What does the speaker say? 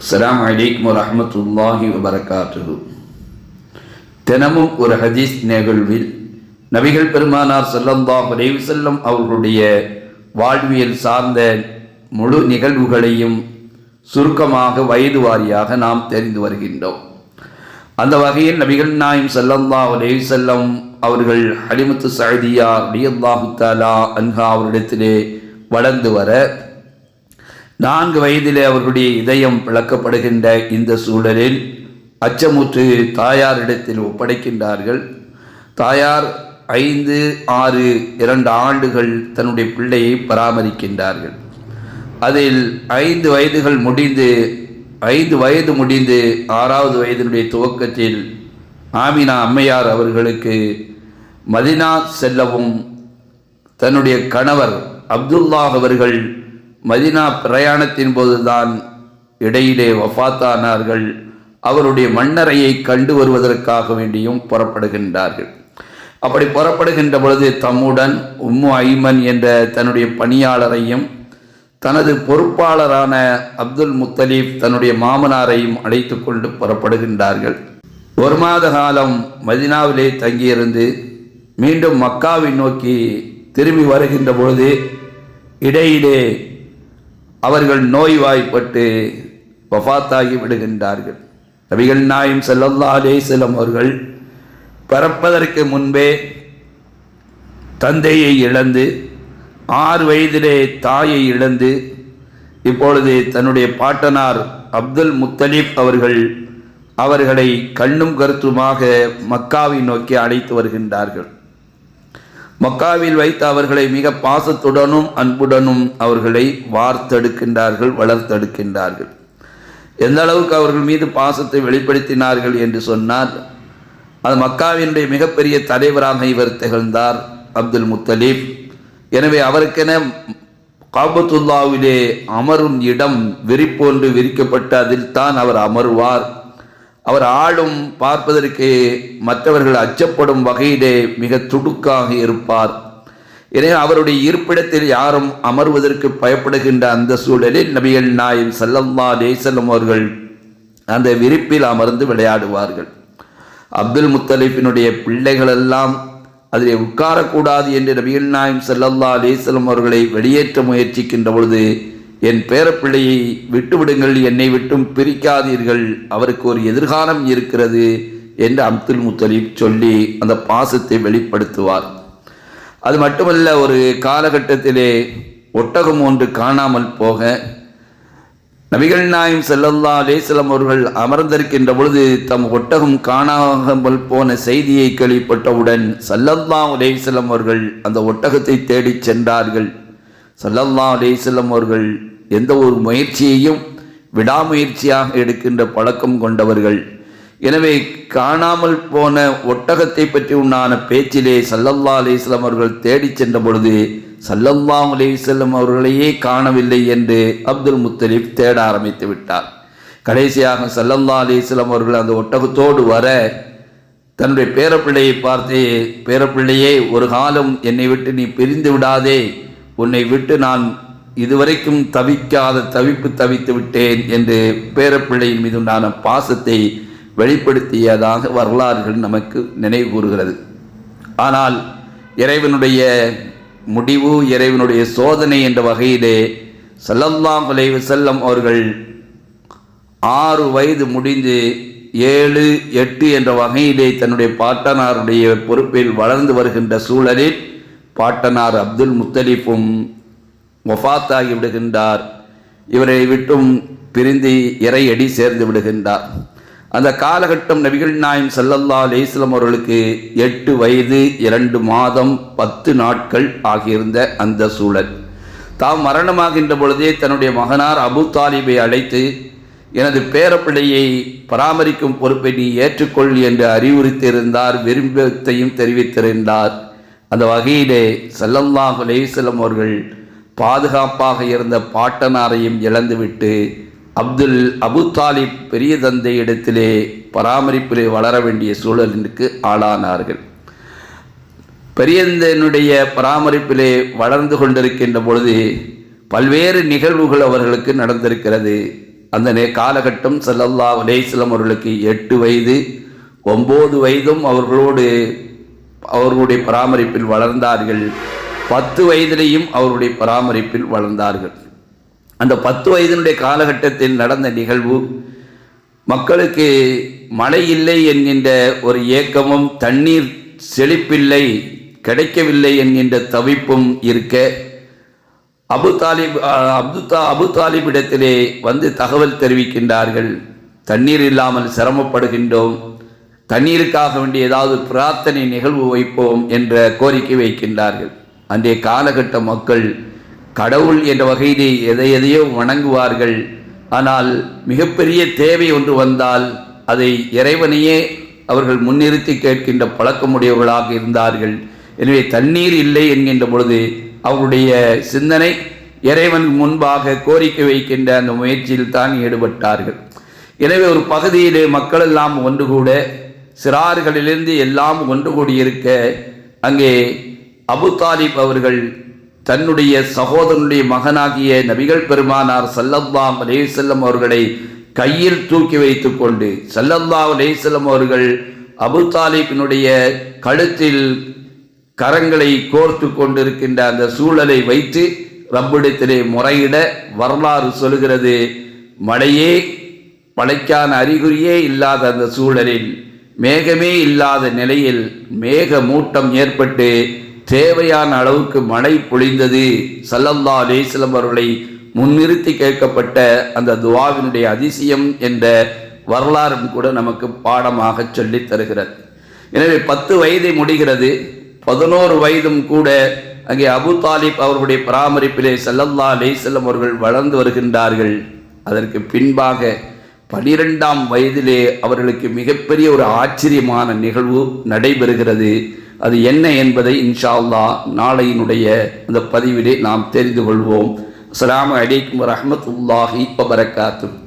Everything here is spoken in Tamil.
அஸ்லாம் வலைக்கம் வரமத்துல்லாஹி வபரகாத்து தினமும் ஒரு ஹதீஸ் நிகழ்வில் நபிகள் பெருமானார் செல்லந்தா உரைவு செல்லம் அவர்களுடைய வாழ்வியல் சார்ந்த முழு நிகழ்வுகளையும் சுருக்கமாக வயது வாரியாக நாம் தெரிந்து வருகின்றோம். அந்த வகையில் நபிகள் நாயம் செல்லந்தா உரைவு செல்லம் அவர்கள் ஹலிமுத்து சஹதியா ரலியல்லாஹு முத்தாலா அன்ஹா அவரிடத்திலே வளர்ந்து வர நான்கு வயதிலே அவர்களுடைய இதயம் பிளக்கப்படுகின்ற இந்த சூழலில் அச்சமுற்று தாயாரிடத்தில் ஒப்படைக்கின்றார்கள். தாயார் ஐந்து ஆறு இரண்டு ஆண்டுகள் தன்னுடைய பிள்ளையை பராமரிக்கின்றார்கள். அதில் ஐந்து வயதுகள் முடிந்து ஐந்து வயது முடிந்து ஆறாவது வயதினுடைய துவக்கத்தில் ஆமினா அம்மையார் அவர்களுக்கு மதினா செல்லவும் தன்னுடைய கணவர் அப்துல்லாஹ் அவர்கள் மதினா பிரயாணத்தின் போதுதான் இடையிலே வஃபாத்தானார்கள் அவருடைய மண்ணறையை கண்டு வருவதற்காக வேண்டியும் புறப்படுகின்றார்கள். அப்படி புறப்படுகின்ற பொழுது தம்முடன் உம்மு ஐமன் என்ற தன்னுடைய பணியாளரையும் தனது பொறுப்பாளரான அப்துல் முத்தலீப் தன்னுடைய மாமனாரையும் அழைத்து கொண்டு புறப்படுகின்றார்கள். ஒரு மாத காலம் மதினாவிலே தங்கியிருந்து மீண்டும் மக்காவை நோக்கி திரும்பி வருகின்ற பொழுது இடையிலே அவர்கள் நோய்வாய்ப்பட்டு வஃத்தாகி விடுகின்றார்கள். நபிகள் நாயும் செல்லல்லா அலேசலம் அவர்கள் பிறப்பதற்கு முன்பே தந்தையை இழந்து ஆறு வயதிலே தாயை இழந்து இப்பொழுது தன்னுடைய பாட்டனார் அப்துல் முத்தலீப் அவர்கள் அவர்களை கண்ணும் கருத்துமாக மக்காவை நோக்கி அழைத்து வருகின்றார்கள். மக்காவில் வைத்து அவர்களை மிக பாசத்துடனும் அன்புடனும் அவர்களை வார்த்தெடுக்கின்றார்கள் வளர்த்தெடுக்கின்றார்கள். எந்த அளவுக்கு அவர்கள் மீது பாசத்தை வெளிப்படுத்தினார்கள் என்று சொன்னால் அது மக்காவினுடைய மிகப்பெரிய தலைவராக இவர் திகழ்ந்தார் அப்துல் முத்தலீப். எனவே அவருக்கென காபத்துல்லாவிலே அமரும் இடம் விரிப்போன்று விரிக்கப்பட்டு அதில் தான் அவர் அமருவார். அவர் ஆளும் பார்ப்பதற்கு மற்றவர்கள் அச்சப்படும் வகையிலே மிக துடுக்காக இருப்பார். எனவே அவருடைய இருப்பிடத்தில் யாரும் அமர்வதற்கு பயப்படுகின்ற அந்த சூழலில் நபிகள் நாயம் சல்லம்மா லேசல்லம் அவர்கள் அந்த விரிப்பில் அமர்ந்து விளையாடுவார்கள். அப்துல் முத்தலீஃபினுடைய பிள்ளைகள் எல்லாம் அதில் உட்காரக்கூடாது என்று நபிகள் நாயம் சல்லல்லா அலேசலம் அவர்களை வெளியேற்ற முயற்சிக்கின்ற பொழுது என் பேரப்பிள்ளையை விட்டுவிடுங்கள் என்னை விட்டும் பிரிக்காதீர்கள். அவருக்கு ஒரு எதிர்காலம் இருக்கிறது என்று அப்துல் முத்தலீப் சொல்லி அந்த பாசத்தை வெளிப்படுத்துவார். அது மட்டுமல்ல ஒரு காலகட்டத்திலே ஒட்டகம் ஒன்று காணாமல் போக நபிகள் நாயம் செல்லல்லா அலேசலம் அவர்கள் அமர்ந்திருக்கின்ற பொழுது தம் ஒட்டகம் காணாமல் போன செய்தியை கேள்விப்பட்டவுடன் சல்லல்லா அலேசலம் அவர்கள் அந்த ஒட்டகத்தை தேடிச் சென்றார்கள். சல்லல்லா அலேசல்லம் அவர்கள் எந்த ஒரு முயற்சியையும் விடாமுயற்சியாக எடுக்கின்ற பழக்கம் கொண்டவர்கள். எனவே காணாமல் போன ஒட்டகத்தை பற்றி உண்டான பேச்சிலே சல்லல்லா அலிஸ்லாம் அவர்கள் தேடிச் சென்ற பொழுது சல்லல்லா அலிசல்லம் அவர்களையே காணவில்லை என்று அப்துல் முத்தலீப் தேட ஆரம்பித்து விட்டார். கடைசியாக சல்லல்லா அலிஸ்லாம் அவர்கள் அந்த ஒட்டகத்தோடு வர தன்னுடைய பேரப்பிள்ளையை பார்த்து பேரப்பிள்ளையே ஒரு காலம் என்னை விட்டு நீ பிரிந்து விடாதே உன்னை விட்டு நான் இதுவரைக்கும் தவிக்காத தவிப்பு தவித்து விட்டேன் என்று பேரப்பிள்ளையின் மீது உண்டான பாசத்தை வெளிப்படுத்தியதாக வரலாறுகள் நமக்கு நினைவு கூறுகிறது ஆனால் இறைவனுடைய முடிவு இறைவனுடைய சோதனை என்ற வகையிலே சல்லல்லாம் விளைவு செல்லம் அவர்கள் ஆறு வயது முடிந்து ஏழு எட்டு என்ற வகையிலே தன்னுடைய பாட்டனாருடைய பொறுப்பில் வளர்ந்து வருகின்ற சூழலில் பாட்டனார் அப்துல் முத்தலிஃபும் ஒஃபாத்தாகி விடுகின்றார். இவரை விட்டும் பிரிந்து இறையடி சேர்ந்து விடுகின்றார். அந்த காலகட்டம் நபிகள் நாயம் சல்லல்லா அலிஸ்லம் அவர்களுக்கு எட்டு வயது இரண்டு மாதம் பத்து நாட்கள் ஆகியிருந்த அந்த சூழல். தாம் மரணமாகின்ற பொழுதே தன்னுடைய மகனார் அபு தாலிபை அழைத்து எனது பேரப்பிள்ளையை பராமரிக்கும் பொறுப்பை நீ ஏற்றுக்கொள் என்று அறிவுறுத்தியிருந்தார் விரும்பத்தையும் தெரிவித்திருந்தார். அந்த வகையிலே செல்லல்லாஹ் அலேசலம் அவர்கள் பாதுகாப்பாக இருந்த பாட்டனாரையும் இழந்துவிட்டு அப்துல் அபு தாலிப் பெரிய தந்தை இடத்திலே பராமரிப்பிலே வளர வேண்டிய சூழலுக்கு ஆளானார்கள். பெரியந்தனுடைய பராமரிப்பிலே வளர்ந்து கொண்டிருக்கின்ற பொழுது பல்வேறு நிகழ்வுகள் அவர்களுக்கு நடந்திருக்கிறது. அந்த நே காலகட்டம் செல்லல்லா உலேஸ்லம் அவர்களுக்கு எட்டு வயது ஒம்பது வயதும் அவர்களோடு அவர்களுடைய பராமரிப்பில் வளர்ந்தார்கள். பத்து வயதிலேயும் அவருடைய பராமரிப்பில் வளர்ந்தார்கள். அந்த பத்து வயதினுடைய காலகட்டத்தில் நடந்த நிகழ்வு மக்களுக்கு மழை இல்லை என்கின்ற ஒரு ஏக்கமும் தண்ணீர் செழிப்பில்லை கிடைக்கவில்லை என்கின்ற தவிப்பும் இருக்க அபு தாலிப் அப்துத்தா அபு தாலிபிடத்திலே வந்து தகவல் தெரிவிக்கின்றார்கள். தண்ணீர் இல்லாமல் சிரமப்படுகின்றோம். தண்ணீருக்காக வேண்டிய ஏதாவது பிரார்த்தனை நிகழ்வு வைப்போம் என்ற கோரிக்கை வைக்கின்றார்கள். அன்றைய காலகட்ட மக்கள் கடவுள் என்ற வகையிலே எதை எதையோ வணங்குவார்கள். ஆனால் மிகப்பெரிய தேவை ஒன்று வந்தால் அதை இறைவனையே அவர்கள் முன்னிறுத்தி கேட்கின்ற பழக்கமுடையவர்களாக இருந்தார்கள். எனவே தண்ணீர் இல்லை என்கின்ற பொழுது அவருடைய சிந்தனை இறைவன் முன்பாக கோரிக்கை வைக்கின்ற அந்த முயற்சியில் தான் ஈடுபட்டார்கள். எனவே ஒரு பகுதியிலே மக்கள் எல்லாம் ஒன்று கூட சிறார்களிலிருந்து எல்லாம் ஒன்று கூடியிருக்க அங்கே அபு தாலிப் அவர்கள் தன்னுடைய சகோதரனுடைய மகனாகிய நபிகள் பெருமானார் சல்லல்லாஹ் அலேசல்லம் அவர்களை கையில் தூக்கி வைத்துக் கொண்டு சல்லல்லா அலேசல்லம் அவர்கள் அபு தாலிபினுடைய கழுத்தில் கரங்களை கோர்த்து கொண்டிருக்கின்ற அந்த சூழலை வைத்து ரப்பிடத்திலே முறையிட வரலாறு சொல்கிறது. மழையே மழைக்கான அறிகுறியே இல்லாத அந்த சூழலில் மேகமே இல்லாத நிலையில் மேக மூட்டம் ஏற்பட்டு தேவையான அளவுக்கு மழை பொழிந்தது. சல்லல்லா அலேஸ்லம் அவர்களை முன்னிறுத்தி கேட்கப்பட்ட அந்த துவாவினுடைய அதிசயம் என்ற வரலாறும் கூட நமக்கு பாடமாக சொல்லித் தருகிறது. எனவே பத்து வயதை முடிகிறது. பதினோரு வயதும் கூட அங்கே அபு தாலிப் அவர்களுடைய பராமரிப்பிலே சல்லல்லா அலேஸ்லம் அவர்கள் வளர்ந்து வருகின்றார்கள். அதற்கு பின்பாக பனிரெண்டாம் வயதிலே அவர்களுக்கு மிகப்பெரிய ஒரு ஆச்சரியமான நிகழ்வு நடைபெறுகிறது. அது என்ன என்பதை இன்ஷா அல்லா நாளையினுடைய அந்த பதிவிலே நாம் தெரிந்து கொள்வோம். அஸ்லாம் அலைக்கும் வரஹ்மத்துல்லாஹி வபரகாத்துஹு.